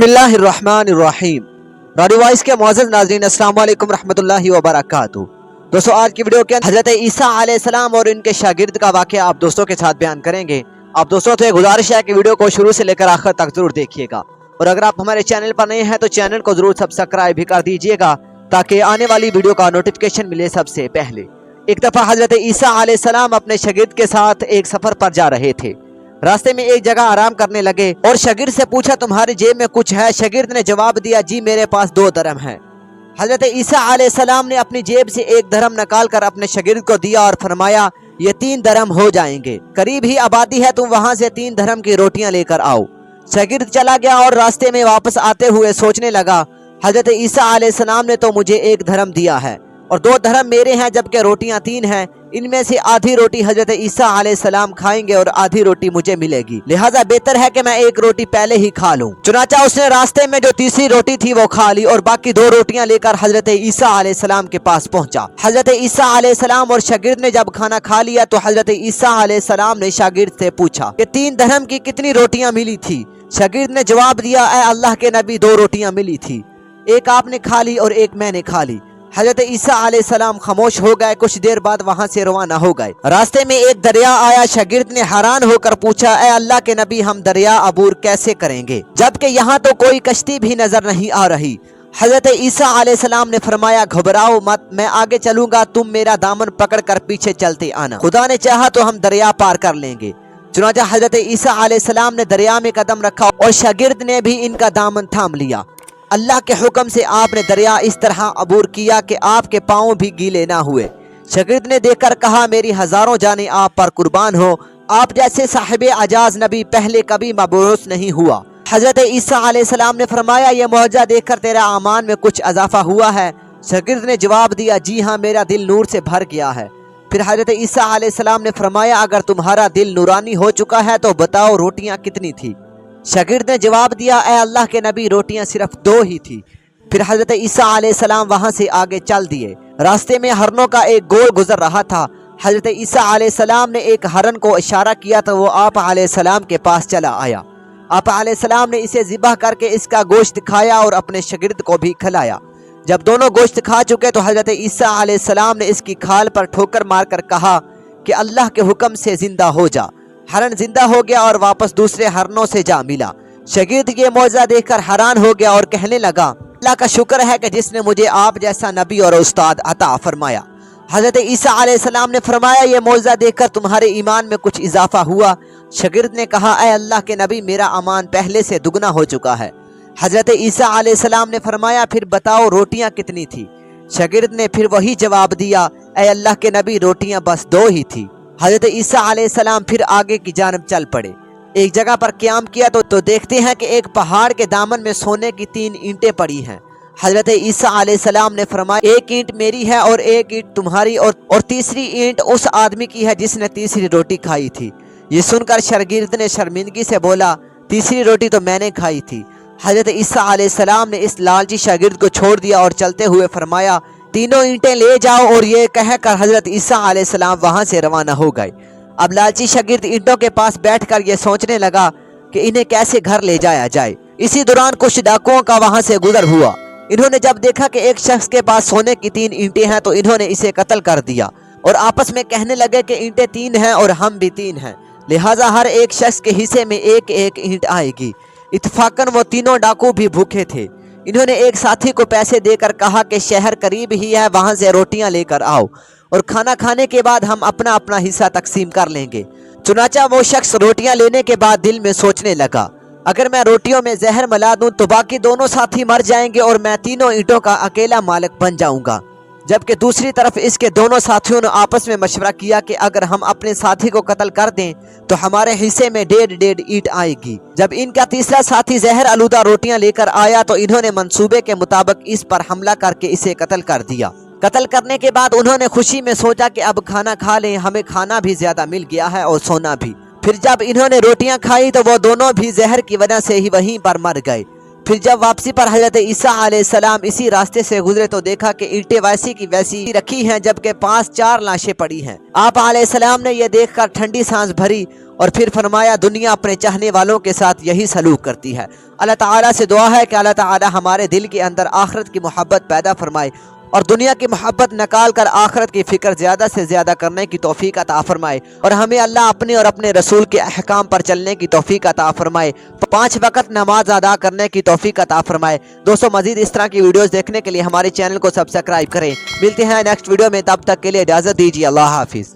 बिस्मिल्लाहिर्रहमानिर्रहीम। Radio voice के मोअज़्ज़ज़ नाज़रीन अस्सलाम वालेकुम रहमतुल्लाहि व बरकातहू दोस्तों, आज की वीडियो के अंदर हज़रत ईसा अलैहिस्सलाम और इनके शागिर्द का वाक़या आप दोस्तों के साथ बयान करेंगे। आप दोस्तों से गुजारिश है कि वीडियो को शुरू से लेकर आखिर तक ज़रूर देखिएगा। और अगर आप हमारे चैनल पर नए हैं तो चैनल को ज़रूर सब्सक्राइब भी कर दीजिएगा, ताकि आने वाली वीडियो का नोटिफिकेशन मिले सबसे पहले। एक दफ़ा हज़रत ईसा अलैहिस्सलाम अपने शागिर्द के साथ एक सफ़र पर जा रहे थे। रास्ते में एक जगह आराम करने लगे और शगिर्द से पूछा, तुम्हारी जेब में कुछ है? शगिर्द ने जवाब दिया, जी, मेरे पास दो धर्म है। हज़रत ईसा सलाम ने अपनी जेब से एक धर्म निकाल कर अपने शगिर्द को दिया और फरमाया, ये तीन धर्म हो जाएँगे। करीब ही आबादी है, तुम वहाँ से तीन धर्म की रोटियाँ लेकर आओ। शगिर्द चला गया और रास्ते में वापस आते हुए सोचने लगा, हज़रत ईसा सलाम ने तो मुझे एक धर्म दिया है। और दो धर्म मेरे हैं, जबकि रोटियाँ तीन हैं। इनमें से आधी रोटी हज़रत ईसा सलाम खाएँगे और आधी रोटी मुझे मिलेगी। लिहाजा बेहतर है कि मैं एक रोटी पहले ही खा लूँ। चुनाचा उसने रास्ते में जो तीसरी रोटी थी, वो खा ली और बाकी दो रोटियाँ लेकर हज़रत ईसा सलाम के पास पहुँचा। हज़रत ईसा सलाम और शागिर्द ने जब खाना खा लिया तो हज़रत ईसा सलाम ने शागिर्द से पूछा कि तीन धर्म की कितनी रोटियाँ मिली थी? शागिर्द ने जवाब दिया अल्लाह के नबी, दो रोटियाँ मिली थी। एक आपने खा ली और एक मैंने खा ली। हज़रत ईसा सलाम खामोश हो गए। कुछ देर बाद वहाँ से रवाना हो गए। रास्ते में एक दरिया आया। शागिर्द ने हैरान होकर पूछा, ए अल्लाह के नबी, हम दरिया अबूर कैसे करेंगे? जबकि यहाँ तो कोई कश्ती भी नज़र नहीं आ रही। हज़रत ईसा सलाम ने फरमाया, घबराओ मत, मैं आगे चलूँगा। तुम मेरा दामन पकड़ कर पीछे चलते आना। खुदा ने चाहा तो हम दरिया पार कर लेंगे। चुनाचा हज़रत ईसा सलाम ने दरिया में कदम रखा और शागिर्द ने भी इनका दामन थाम लिया। अल्लाह के हुक्म से आपने दरिया इस तरह अबूर किया कि आपके पाँव भी गीले ना हुए। शगिर्द ने देखकर कहा, मेरी हज़ारों जाने आप पर कुर्बान हो। आप जैसे साहिब आजाज नबी पहले कभी मबूस नहीं हुआ। हज़रत ईसा सलाम ने फरमाया, ये मुआवजा देखकर तेरा आमान में कुछ अजाफा हुआ है? शगिर्द ने जवाब दिया, जी हाँ मेरा दिल नूर से भर गया है। फिर हज़रत ईसा सलाम ने फरमाया, अगर तुम्हारा दिल नूरानी हो चुका है तो बताओ रोटियाँ कितनी थी? शागिर्द ने जवाब दिया ए अल्लाह के नबी, रोटियाँ सिर्फ़ दो ही थी। फिर हज़रत ईसा सलाम वहाँ से आगे चल दिए। रास्ते में हरनों का एक गोल गुजर रहा था। हज़रत ईसा सलाम ने एक हरन को इशारा किया तो वो आप सलाम के पास चला आया। आप सलाम ने इसे ज़िबा करके इसका गोश्त खाया और अपने शगिर्द को भी खिलाया। जब दोनों गोश्त खा चुके तो हज़रत ईसा सलाम ने इसकी खाल पर ठोकर मारकर कहा कि अल्लाह के हुक्म से ज़िंदा हो जा। हरन ज़िंदा हो गया और वापस दूसरे हरनों से जा मिला। शगीर्द ये मुआवजा देखकर हैरान हो गया और कहने लगा, अल्लाह का शुक्र है कि जिसने मुझे आप जैसा नबी और उस्ताद अता फरमाया। हज़रत ईसा सलाम ने फरमाया, ये मुआवजा देखकर तुम्हारे ईमान में कुछ इजाफा हुआ। शगिर्द ने कहा अः अल्लाह के नबी, मेरा अमान पहले से दुगना हो चुका है। हज़रत ईसा सलाम ने फरमाया, फिर बताओ रोटियाँ कितनी थी? शगिर्द ने फिर वही जवाब दिया अः अल्लाह के नबी, रोटियाँ बस दो ही थी। हज़रत ईसा सलाम फिर आगे की जानब चल पड़े। एक जगह पर क्याम किया तो, तो देखते हैं कि एक पहाड़ के दामन में सोने की तीन ईंटें पड़ी हैं। हज़रत ईसा सलाम ने फरमाया एक ईंट मेरी है और एक ईंट तुम्हारी और और तीसरी ईंट उस आदमी की है जिसने तीसरी रोटी खाई थी। ये सुनकर शर्गिर्द ने शर्मिंदगी से बोला तीसरी रोटी तो मैंने खाई थी। हज़रत ईसा सलाम ने इस लालची शागिर्द को छोड़ दिया और चलते हुए फरमाया तीनों ईंटें ले जाओ और ये कहकर हज़रत ईसा सलाम वहाँ से रवाना हो गए। अब लालची शगिर्द ईंटों के पास बैठकर ये सोचने लगा कि इन्हें कैसे घर ले जाया जाए। इसी दौरान कुछ डाकुओं का वहाँ से गुजर हुआ। इन्होंने जब देखा कि एक शख्स के पास सोने की तीन ईंटें हैं तो इन्होंने इसे कत्ल कर दिया और आपस में कहने लगे कि ईंटें तीन हैं और हम भी तीन हैं। लिहाजा हर एक शख्स के हिस्से में एक एक ईंट आएगी। इतफाकन वो तीनों डाकू भी भूखे थे। इन्होंने एक साथी को पैसे देकर कहा कि शहर करीब ही है, वहाँ से रोटियाँ लेकर आओ और खाना खाने के बाद हम अपना अपना हिस्सा तकसीम कर लेंगे। चुनाचा वो शख्स रोटियाँ लेने के बाद दिल में सोचने लगा, अगर मैं रोटियों में जहर मिला दूँ तो बाकी दोनों साथी मर जाएँगे और मैं तीनों ईंटों का अकेला मालिक बन जाऊँगा। जबकि दूसरी तरफ़ इसके दोनों साथियों ने आपस में मशवरा किया कि अगर हम अपने साथी को कत्ल कर दें तो हमारे हिस्से में डेढ़ डेढ़ ईट आएगी। जब इनका तीसरा साथी जहर आलूदा रोटियाँ लेकर आया तो इन्होंने मंसूबे के मुताबिक इस पर हमला करके इसे कत्ल कर दिया। कत्ल करने के बाद उन्होंने खुशी में सोचा कि अब खाना खा लें, हमें खाना भी ज़्यादा मिल गया है और सोना भी। फिर जब इन्होंने रोटियाँ खाई तो वो दोनों भी जहर की वजह से ही वहीं पर मर गए। फिर जब वापसी पर हज़रत ईसा आलाम इसी रास्ते से गुजरे तो देखा कि ईंटें वैसी की वैसी रखी हैं, जबकि पाँच चार लाशें पड़ी हैं। आप आलाम ने यह देखकर ठंडी सांस भरी और फिर फरमाया, दुनिया अपने चाहने वालों के साथ यही सलूक करती है। अल्लाह ताला से दुआ है कि अल्लाह ताला हमारे दिल के अंदर आखरत की मोहब्बत पैदा फरमाए और दुनिया की मोहब्बत निकाल कर आखरत की फ़िक्र ज़्यादा से ज़्यादा करने की तोफ़ी अता फरमाए। और हमें अल्लाह अपने और अपने रसूल के अहकाम पर चलने की तोफ़ी अता फरमाए। पाँच वक़्त नमाज़ अदा करने की तोफ़ी अता फरमाए। दोस्तों, मजीद इस तरह की वीडियोज़ देखने के लिए हमारे चैनल को सब्सक्राइब करें। मिलते हैं नेक्स्ट वीडियो में, तब तक के लिए इजाज़त दीजिए। अल्लाह हाफिज़।